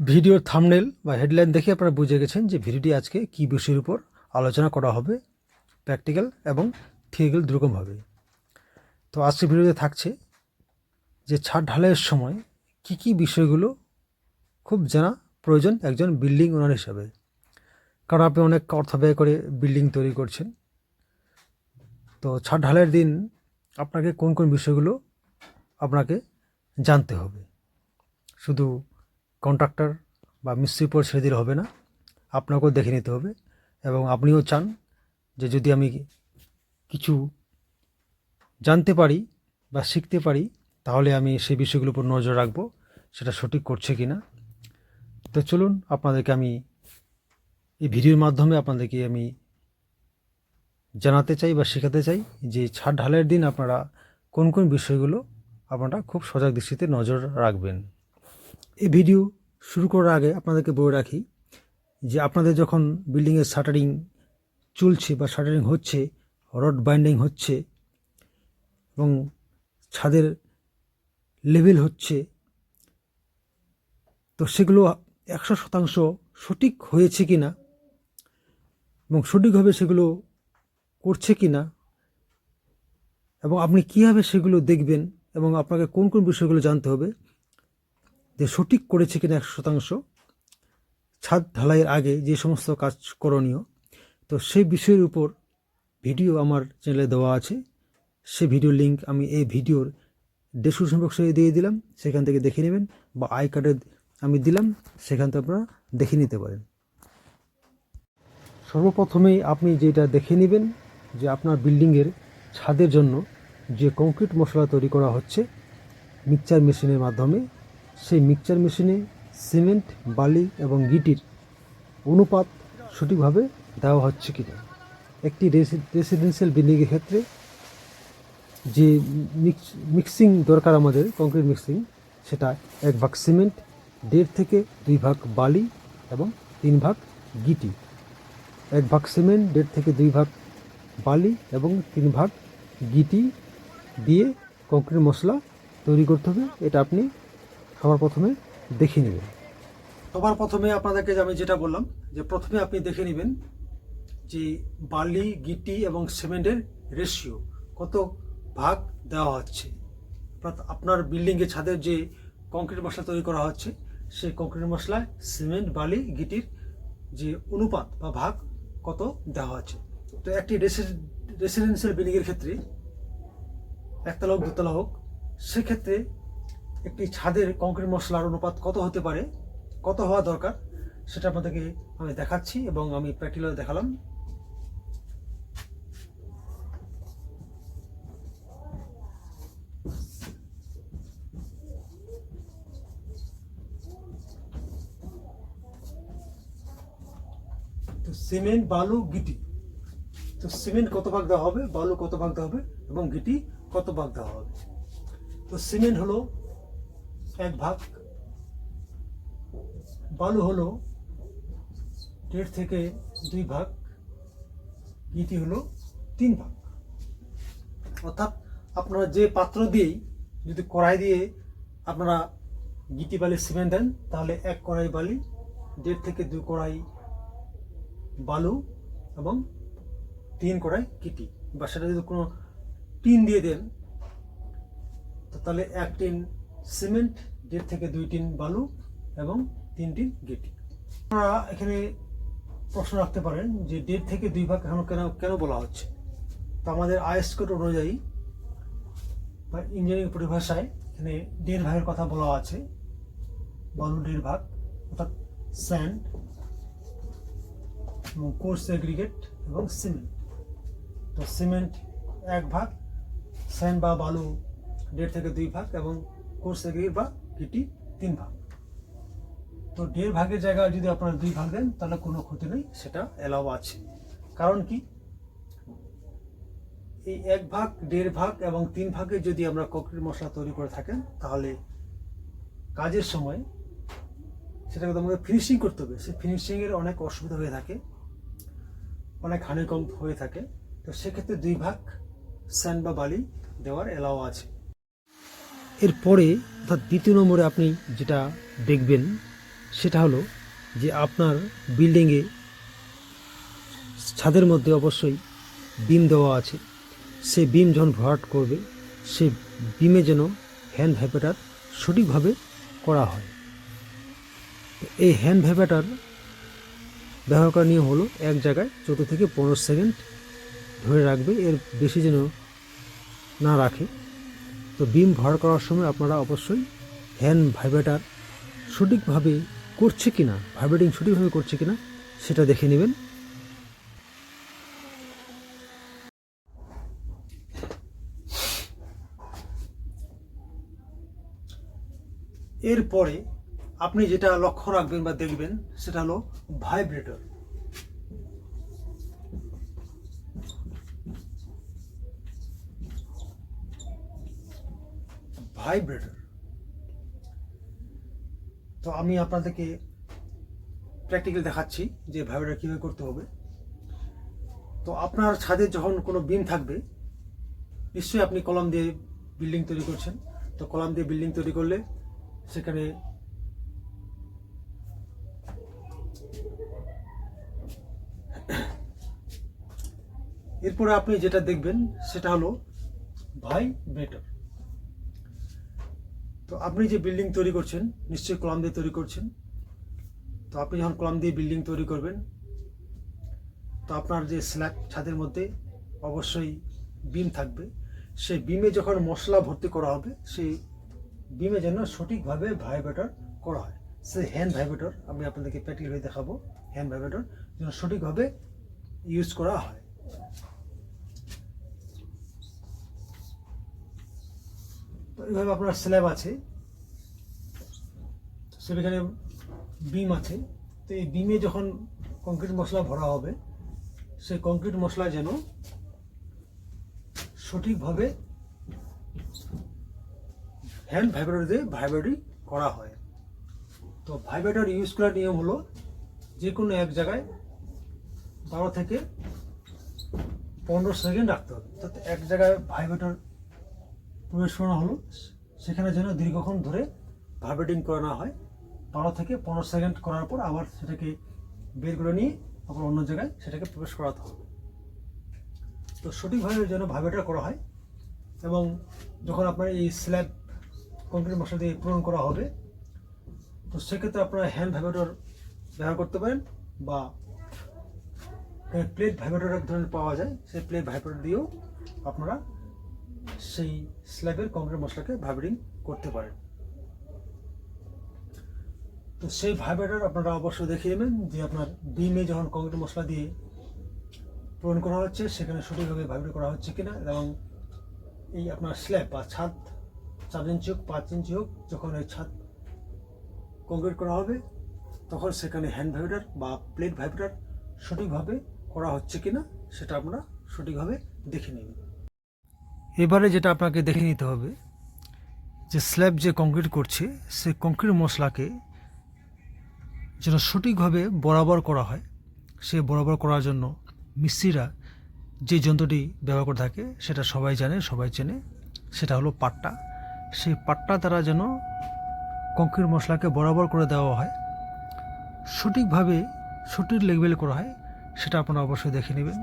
ভিডিওর থামনেল বা হেডলাইন দেখে আপনারা বুঝে গেছেন যে ভিডিওটি আজকে কী বিষয়ের উপর আলোচনা করা হবে প্র্যাকটিক্যাল এবং থিওরিক্যাল দুরকমভাবে। তো আজকে ভিডিওতে থাকছে যে ছাদ ঢালাইয়ের সময় কি কি বিষয়গুলো খুব জানা প্রয়োজন একজন বিল্ডিং ওনার হিসাবে। কারণ আপনি অনেক অর্থ ব্যয় করে বিল্ডিং তৈরি করছেন। তো ছাদ ঢালাইয়ের দিন আপনাকে কোন কোন বিষয়গুলো আপনাকে জানতে হবে। শুধু কন্ট্রাক্টর বা ছেড়ে দিলে হবে না। আপনাকেও দেখে নিতে হবে এবং আপনিও চান যে যদি আমি কিছু জানতে পারি বা শিখতে পারি, তাহলে আমি সেই বিষয়গুলোর উপর নজর রাখব, সেটা সঠিক করছে কি না। তো চলুন, আপনাদেরকে আমি এই ভিডিওর মাধ্যমে আপনাদেরকে আমি জানাতে চাই বা শেখাতে চাই যে ছাদ ঢালাইয়ের দিন আপনারা কোন কোন বিষয়গুলো আপনারা খুব সজাগ দৃষ্টিতে নজর রাখবেন। এই ভিডিও শুরু করার আগে আপনাদেরকে বলে রাখি যে আপনাদের যখন বিল্ডিংয়ের শাটারিং চলছে বা শাটারিং হচ্ছে রড বাইন্ডিং হচ্ছে এবং ছাদের লেভেল হচ্ছে, তো সেগুলো একশো শতাংশ সঠিক হয়েছে কি না এবং সঠিকভাবে সেগুলো করছে কি না এবং আপনি কীভাবে সেগুলো দেখবেন এবং আপনাকে কোন কোন বিষয়গুলো জানতে হবে যে সঠিক করেছে কিনা একশো শতাংশ, ছাদ ঢালাইয়ের আগে যে সমস্ত কাজ করণীয়, তো সেই বিষয়ের উপর ভিডিও আমার চ্যানেলে দেওয়া আছে। সে ভিডিও লিঙ্ক আমি এই ভিডিওর ডেসক্রিপশন বক্সে দিয়ে দিলাম, সেখান থেকে দেখে নেবেন বা আই কার্ডে আমি দিলাম, সেখান থেকে আপনারা দেখে নিতে পারেন। সর্বপ্রথমেই আপনি যেটা দেখে নেবেন যে আপনার বিল্ডিংয়ের ছাদের জন্য যে কংক্রিট মশলা তৈরি করা হচ্ছে, মিক্সচার মেশিনের মাধ্যমে সেই মিক্সচার মেশিনে সিমেন্ট বালি এবং গিটির অনুপাত সঠিকভাবে দেওয়া হচ্ছে কি না একটি রেসিডেন্সিয়াল বিল্ডিংয়ের ক্ষেত্রে যে মিক্স দরকার আমাদের কংক্রিট মিক্সিং সেটা এক ভাগ সিমেন্ট দেড় থেকে দুই ভাগ বালি এবং তিন ভাগ গিটি। এক ভাগ সিমেন্ট দেড় থেকে দুই ভাগ বালি এবং তিন ভাগ গিটি দিয়ে কংক্রিট মশলা তৈরি করতে হবে। এটা আপনি সবার প্রথমে দেখে নেবেন। সবার প্রথমে আপনাদেরকে আমি যেটা বললাম, যে প্রথমে আপনি দেখে নেবেন যে বালি, গিটি এবং সিমেন্টের রেশিও কত ভাগ দেওয়া হচ্ছে। অর্থাৎ আপনার বিল্ডিংয়ের ছাদের যে কংক্রিট মশলা তৈরি করা হচ্ছে, সেই কংক্রিট মশলায় সিমেন্ট, বালি, গিটির যে অনুপাত বা ভাগ কত দেওয়া হচ্ছে। তো একটি রেসিডেন্সিয়াল বিল্ডিংয়ের ক্ষেত্রে একতলা হোক, দোতলা হোক, সেক্ষেত্রে একটি ছাদের কংক্রিট মশলার অনুপাত কত হতে পারে? কত হওয়া দরকার? সেটা আপনাদেরকে আমি দেখাচ্ছি এবং আমি প্র্যাকটিক্যালে দেখালাম। তো সিমেন্ট, বালু, গিটি। তো সিমেন্ট কত ভাগ দেওয়া হবে? বালু কত ভাগ দেওয়া হবে? এবং গিটি কত ভাগ দেওয়া হবে? তো সিমেন্ট হলো এক ভাগ। বালু হলো দেড় থেকে দুই ভাগ, গিটি হলো তিন ভাগ। অর্থাৎ আপনারা যে পাত্র দিয়েই যদি কড়াই দিয়ে আপনারা গিটি বালি সিমেন্ট দেন, তাহলে এক কড়াই বালি, দেড় থেকে দুই কড়াই বালু এবং তিন কড়াই কিটি বা সেটা যদি কোনো টিন দিয়ে দেন তাহলে এক টিন সিমেন্ট, দেড় থেকে দুই টিন বালু এবং তিন টিন গিটি। আপনারা এখানে প্রশ্ন রাখতে পারেন যে দেড় থেকে দুই ভাগ এখন কেন কেন বলা হচ্ছে? তো আমাদের আইএস কোড অনুযায়ী বা ইঞ্জিনিয়ারিং পরিভাষায় এখানে দেড় ভাগের কথা বলা আছে। বালু দেড় ভাগ, অর্থাৎ স্যান্ড এবং কোর্স এগ্রিগেট এবং সিমেন্ট। তো সিমেন্ট এক ভাগ, স্যান্ড বা বালু দেড় থেকে দুই ভাগ এবং কোর্স এগ্রিগেট বা গিটি তিন ভাগ। তো দেড় ভাগের জায়গায় যদি আপনারা দুই ভাগ দেন, তাহলে কোনো ক্ষতি নেই, সেটা এলাও আছে। কারণ কি? এই এক ভাগ, দেড় ভাগ এবং তিন ভাগে যদি আমরা কংক্রিট মশলা তৈরি করে থাকেন, তাহলে কাজের সময় সেটাকে তোমাকে ফিনিশিং করতে হবে। সেই ফিনিশিংয়ের অনেক অসুবিধা হয়ে থাকে, অনেক হানিকম হয়ে থাকে। তো সেক্ষেত্রে দুই ভাগ স্যান্ড বা বালি দেওয়ার এলাও আছে। এরপরে অর্থাৎ দ্বিতীয় নম্বরে আপনি যেটা দেখবেন, সেটা হলো যে আপনার বিল্ডিংয়ে ছাদের মধ্যে অবশ্যই বিম দেওয়া আছে। সে বিম যখন ভরাট করবে, সে বিমে যেন হ্যান্ড ভ্যাপেটার সঠিকভাবে করা হয়। এই হ্যান্ড ভ্যাপেটার ব্যবহার করার নিয়ম হলো এক জায়গায় চোদ্দ থেকে পনেরো সেকেন্ড ধরে রাখবে, এর বেশি যেন না রাখে। তো বিম ভরাট করার সময় আপনারা অবশ্যই হ্যান্ড ভাইব্রেটার সঠিকভাবে করছে কি না ভাইব্রেটিং সঠিকভাবে করছে কি না সেটা দেখে নেবেন। এরপরে আপনি যেটা লক্ষ্য রাখবেন বা দেখবেন, সেটা হলো ভাইব্রেটর ভাইব্রেটর তো আমি আপনাদেরকে প্র্যাকটিক্যাল দেখাচ্ছি যে ভাইব্রেটর কীভাবে করতে হবে। তো আপনার ছাদে যখন কোনো বিম থাকবে, নিশ্চয়ই আপনি কলম দিয়ে বিল্ডিং তৈরি করছেন। তো কলম দিয়ে বিল্ডিং তৈরি করলে সেখানে এরপরে আপনি যেটা দেখবেন সেটা হলো ভাই বেটার তো আপনি যে বিল্ডিং তৈরি করছেন, নিশ্চয়ই কলাম দিয়ে তৈরি করছেন। তো আপনি যখন কলাম দিয়ে বিল্ডিং তৈরি করবেন, তো আপনার যে স্ল্যাব ছাদের মধ্যে অবশ্যই বিম থাকবে। সেই বিমে যখন মশলা ভর্তি করা হবে, সেই বিমে যেন সঠিকভাবে ভাইব্রেটর করা হয়। সে হ্যান্ড ভাইব্রেটর আমি আপনাদেরকে প্র্যাকটিক্যাল দেখাবো হ্যান্ড ভাইব্রেটর যেন সঠিকভাবে ইউজ করা হয়। তো এইভাবে আপনার স্ল্যাব আছে। সেখানে বিম আছে। তো এই বিমে যখন কংক্রিট মশলা ভরা হবে, সেই কংক্রিট মশলা যেন সঠিকভাবে হ্যান্ড ভাইব্রেটর দিয়ে ভাইব্রেটরি করা হয়। তো ভাইব্রেটর ইউজ করার নিয়ম হলো যে কোনো এক জায়গায় বারো থেকে পনেরো সেকেন্ড রাখতে হবে। অর্থাৎ এক জায়গায় ভাইব্রেটর প্রবেশ করানো হলো। সেখানে যেন দীর্ঘক্ষণ ধরে ভাইব্রেটিং করানো হয়। বারো থেকে পনেরো সেকেন্ড করার পর আবার সেটাকে বের করে নিয়ে আবার অন্য জায়গায় সেটাকে প্রবেশ করাতে হবে। তো সঠিকভাবে যেন ভাইব্রেটর করা হয় এবং যখন আপনার এই স্ল্যাব কংক্রিট মশলা দিয়ে পূরণ করা হবে, তো সেক্ষেত্রে আপনারা হ্যান্ড ভাইব্রেটর ব্যবহার করতে পারেন বা প্লেট ভাইব্রেটর এক ধরনের পাওয়া যায়। সেই প্লেট ভাইব্রেটর দিয়েও আপনারা সেই স্ল্যাবের কংক্রিট মশলাকে ভাইব্রেটিং করতে পারেন। তো সেই ভাইব্রেটর আপনারা অবশ্যই দেখে নেবেন যে আপনার বিমে যখন কংক্রিট মশলা দিয়ে পূরণ করা হচ্ছে, সেখানে সঠিকভাবে ভাইব্রেট করা হচ্ছে কিনা এবং এই আপনার স্ল্যাব বা ছাদ, চার ইঞ্চি হোক, পাঁচ ইঞ্চি হোক, যখন এই ছাদ কংক্রিট করা হবে, তখন সেখানে হ্যান্ড ভাইব্রেটার বা প্লেট ভাইব্রেটার সঠিকভাবে করা হচ্ছে কিনা, সেটা আপনারা সঠিকভাবে দেখে নেবেন। এবারে যেটা আপনাকে দেখে নিতে হবে, যে স্ল্যাব যে কংক্রিট করছে সে কংক্রিট মশলাকে যেন সঠিকভাবে বরাবর করা হয় সে বরাবর করার জন্য মিস্ত্রিরা যে যন্ত্রটি ব্যবহার করে থাকে, সেটা সবাই জানে, সবাই চেনে, সেটা হলো পাট্টা। সেই পাট্টা দ্বারা যেন কংক্রিট মশলাকে বরাবর করে দেওয়া হয়, সঠিকভাবে সঠিক লেভেল করা হয়, সেটা আপনারা অবশ্যই দেখে নেবেন।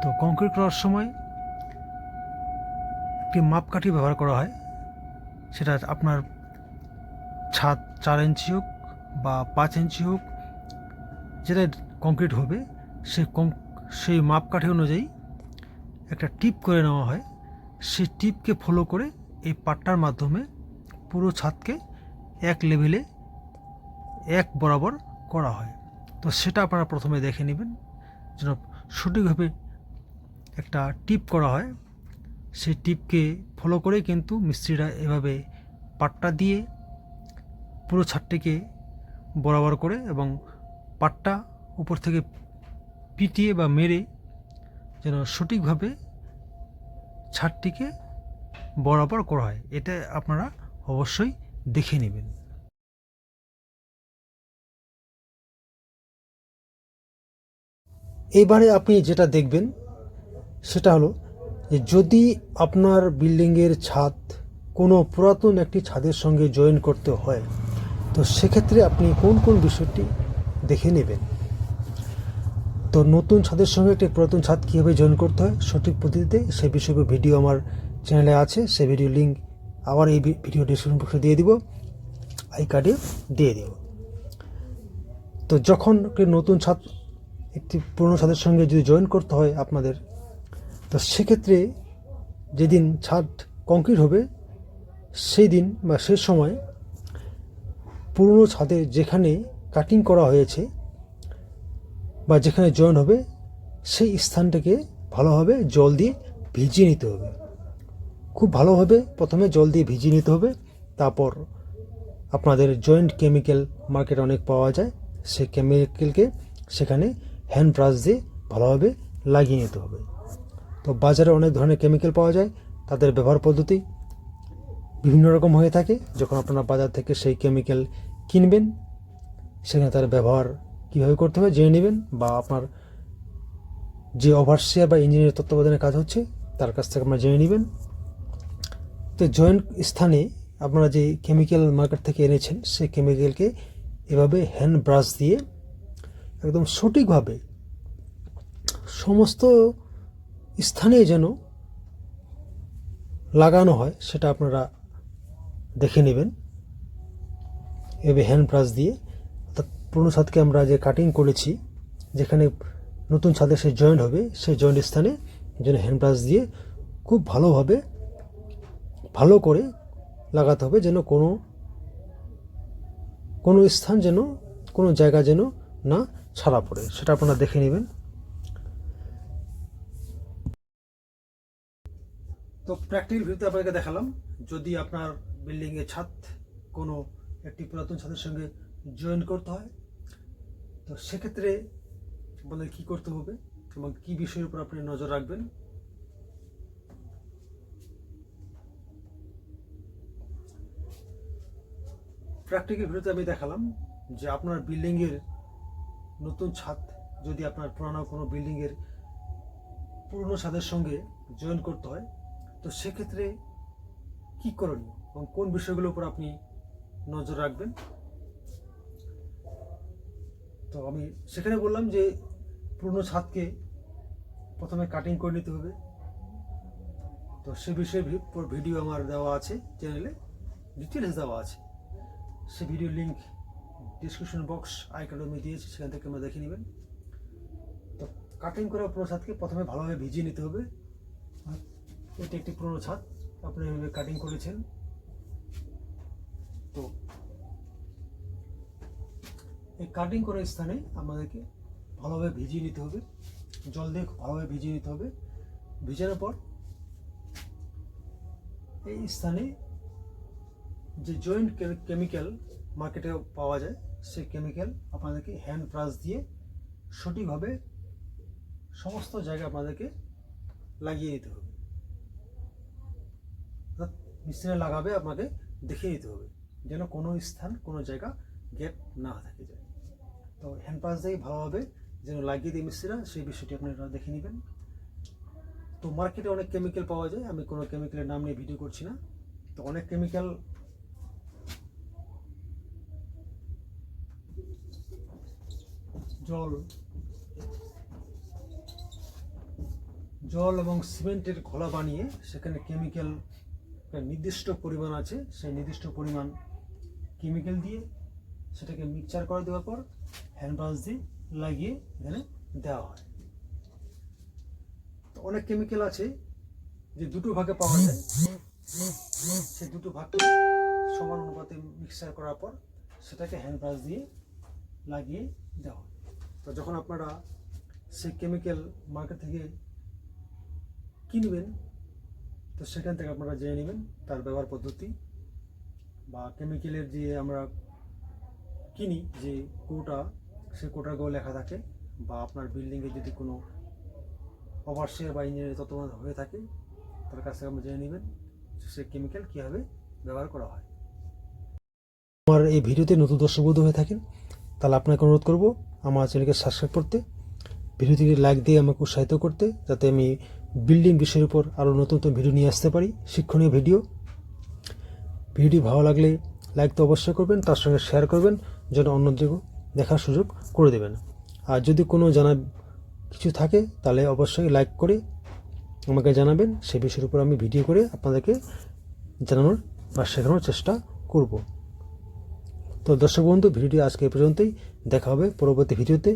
তো কংক্রিট করার সময় একটি মাপকাঠি ব্যবহার করা হয়। সেটা আপনার ছাদ চার ইঞ্চি হোক বা পাঁচ ইঞ্চি হোক যেটা কংক্রিট হবে, সে কং সেই মাপকাঠি অনুযায়ী একটা টিপ করে নেওয়া হয়। সেই টিপকে ফলো করে এই পাট্টার মাধ্যমে পুরো ছাদকে এক লেভেলে এক বরাবর করা হয়। তো সেটা আপনারা প্রথমে দেখে নেবেন। যেন সঠিকভাবে একটা টিপ করা হয়। সেই টিপকে ফলো করে কিন্তু মিস্ত্রিরা এভাবে পাট্টা দিয়ে পুরো ছাদটিকে বরাবর করে এবং পাট্টা উপর থেকে পিটিয়ে বা মেরে যেন সঠিকভাবে ছাদটিকে বরাবর করা হয়। এটা আপনারা অবশ্যই দেখে নেবেন। এবারে আপনি যেটা দেখবেন, সেটা হলো যদি আপনার বিল্ডিংয়ের ছাদ কোনো পুরাতন একটি ছাদের সঙ্গে জয়েন করতে হয়, তো সেক্ষেত্রে আপনি কোন কোন বিষয়টি দেখে নেবেন? তো নতুন ছাদের সঙ্গে একটি পুরাতন ছাদ কীভাবে জয়েন করতে হয়, সঠিক পদ্ধতিতে সে বিষয়ে ভিডিও আমার চ্যানেলে আছে, সে ভিডিও লিঙ্ক আবার এই ভিডিও ডিসক্রিপশন বক্সে দিয়ে দিব, আই কার্ডে দিয়ে দেব। তো যখন একটি নতুন ছাদ, একটি পুরনো ছাদের সঙ্গে যদি জয়েন করতে হয় আপনাদের তো সেক্ষেত্রে যেদিন ছাদ কংক্রিট হবে সেই দিন বা সে সময় পুরনো ছাদে যেখানে কাটিং করা হয়েছে বা যেখানে জয়েন হবে, সেই স্থানটাকে ভালোভাবে জল দিয়ে ভিজিয়ে নিতে হবে। খুব ভালোভাবে প্রথমে জল দিয়ে ভিজিয়ে নিতে হবে, তারপর আপনাদের জয়েন্ট কেমিক্যাল মার্কেট অনেক পাওয়া যায়, সেই কেমিক্যালকে সেখানে হ্যান্ড ব্রাশ দিয়ে ভালোভাবে লাগিয়ে নিতে হবে। তো বাজারে অনেক ধরনের কেমিক্যাল পাওয়া যায়, তাদের ব্যবহার পদ্ধতি বিভিন্ন রকম হয়ে থাকে। যখন আপনারা বাজার থেকে সেই কেমিক্যাল কিনবেন, সেখানে তার ব্যবহার কীভাবে করতে হবে জেনে নেবেন বা আপনার যে ওভারসিয়ার বা ইঞ্জিনিয়ার তত্ত্বাবধানে কাজ হচ্ছে, তার কাছ থেকে আপনারা জেনে নেবেন। তো জয়েন্ট স্থানে আপনারা যে কেমিক্যাল মার্কেট থেকে এনেছেন, সেই কেমিক্যালকে এভাবে হ্যান্ড ব্রাশ দিয়ে একদম সঠিকভাবে সমস্ত স্থানে যেন লাগানো হয়, সেটা আপনারা দেখে নেবেন। এভাবে হ্যান্ড ব্রাশ দিয়ে, অর্থাৎ পুরনো ছাদকে আমরা যে কাটিং করেছি, যেখানে নতুন ছাদে সে জয়েন্ট হবে সেই জয়েন্ট স্থানে যেন হ্যান্ড ব্রাশ দিয়ে খুব ভালোভাবে, ভালো করে লাগাতে হবে, যেন কোনো কোনো স্থান যেন, কোনো জায়গা যেন না ছাড়া পড়ে। সেটা আপনারা দেখে নেবেন। তো প্র্যাকটিক্যাল ভিউতে আপনাকে দেখালাম, যদি আপনার বিল্ডিংয়ের ছাদ কোনো একটি পুরাতন ছাদের সঙ্গে জয়েন করতে হয়, তো সেক্ষেত্রে আপনাদের কী করতে হবে এবং কী বিষয়ের উপর আপনি নজর রাখবেন? প্র্যাকটিক্যাল ভিডিওতে আমি দেখালাম যে আপনার বিল্ডিংয়ের নতুন ছাদ যদি আপনার পুরানো কোনো বিল্ডিংয়ের পুরনো ছাদের সঙ্গে জয়েন করতে হয় তো সেক্ষেত্রে কী করণীয় এবং কোন বিষয়গুলোর উপর আপনি নজর রাখবেন? তো আমি সেখানে বললাম যে পুরনো ছাদকে প্রথমে কাটিং করে নিতে হবে। তো সে বিষয়ে ভিডিও আমার দেওয়া আছে চ্যানেলে ডিটেলস দেওয়া আছে। সে ভিডিও লিঙ্ক ডিসক্রিপশন বক্স আইকার্ড আমি দিয়েছি, সেখান থেকে আমরা দেখে নেবেন। তো কাটিং করা পুরো ছাদকে প্রথমে ভালোভাবে ভিজিয়ে নিতে হবে। এটি একটি পুরনো ছাদ। আপনি এভাবে কাটিং করেছেন। তো এই কাটিং করার স্থানে আমাদেরকে ভালোভাবে ভিজিয়ে নিতে হবে। জল দিয়ে ভালোভাবে ভিজিয়ে নিতে হবে। ভিজানোর পর এই স্থানে যে জয়েন্ট কেমিক্যাল মার্কেটে পাওয়া যায়, সেই কেমিক্যাল আপনাদেরকে হ্যান্ড ব্রাশ দিয়ে সঠিকভাবে সমস্ত জায়গায় আপনাদেরকে লাগিয়ে নিতে হবে। অর্থাৎ মিস্ত্রি লাগাবে আপনাকে দেখিয়ে দিতে হবে, যেন কোনো স্থান, কোনো জায়গা গ্যাপ না থেকে যায়। তো হ্যান্ড পাস দিয়ে ভালোভাবে যেন লাগিয়ে দিই মিস্ত্রিরা সেই বিষয়টি আপনারা দেখে নেবেন। তো মার্কেটে অনেক কেমিক্যাল পাওয়া যায়, আমি কোনো কেমিক্যালের নাম নিয়ে ভিডিও করছি না। তো অনেক কেমিক্যাল জল জল এবং সিমেন্টের ঘোলা বানিয়ে সেখানে কেমিক্যাল একটা নির্দিষ্ট পরিমাণ আছে, সেই নির্দিষ্ট পরিমাণ কেমিক্যাল দিয়ে সেটাকে মিক্সচার করে দেওয়ার পর হ্যান্ড ব্রাশ দিয়ে লাগিয়ে এখানে দেওয়া হয়। তো অনেক কেমিক্যাল আছে যে দুটো ভাগে পাওয়া যায়। সেই দুটো ভাগকে সমান অনুপাতে মিক্সচার করার পর সেটাকে হ্যান্ড ব্রাশ দিয়ে লাগিয়ে দেওয়া হয়। তো যখন আপনারা সেই কেমিক্যাল মার্কেট থেকে কিনবেন তো সেখান থেকে আপনারা জেনে নেবেন তার ব্যবহার পদ্ধতি বা কেমিক্যালের যে আমরা কিনি যে কোটা সে কোটাগুলো লেখা থাকে বা আপনার বিল্ডিংয়ে যদি কোনো ওভারশেয়ার বা ইঞ্জিনিয়ারিং তত্ত্বাবধান হয়ে থাকে, তার কাছ থেকে আপনি জেনে নেবেন সে কেমিক্যাল কীভাবে ব্যবহার করা হয়। আমার এই ভিডিওতে নতুন দর্শক হয়ে থাকেন, তাহলে আপনাকে অনুরোধ করব, আমার চ্যানেলকে সাবস্ক্রাইব করতে, ভিডিওটিকে লাইক দিয়ে আমাকে উৎসাহিত করতে, যাতে আমি বিল্ডিং বিষয়ের উপর আরও নতুন নতুন ভিডিও নিয়ে আসতে পারি। শিক্ষণীয় ভিডিও। ভিডিওটি ভালো লাগলে লাইক তো অবশ্যই করবেন, তার সঙ্গে শেয়ার করবেন, যেন অন্যদেরও দেখার সুযোগ করে দেবেন। আর যদি কোনো জানা কিছু থাকে, তাহলে অবশ্যই লাইক করে আমাকে জানাবেন। সে বিষয়ের উপর আমি ভিডিও করে আপনাদেরকে জানানোর বা শেখানোর চেষ্টা করব। তো দর্শক বন্ধু, ভিডিওটি আজকে এ পর্যন্তই। দেখা হবে পরবর্তী ভিডিওতে।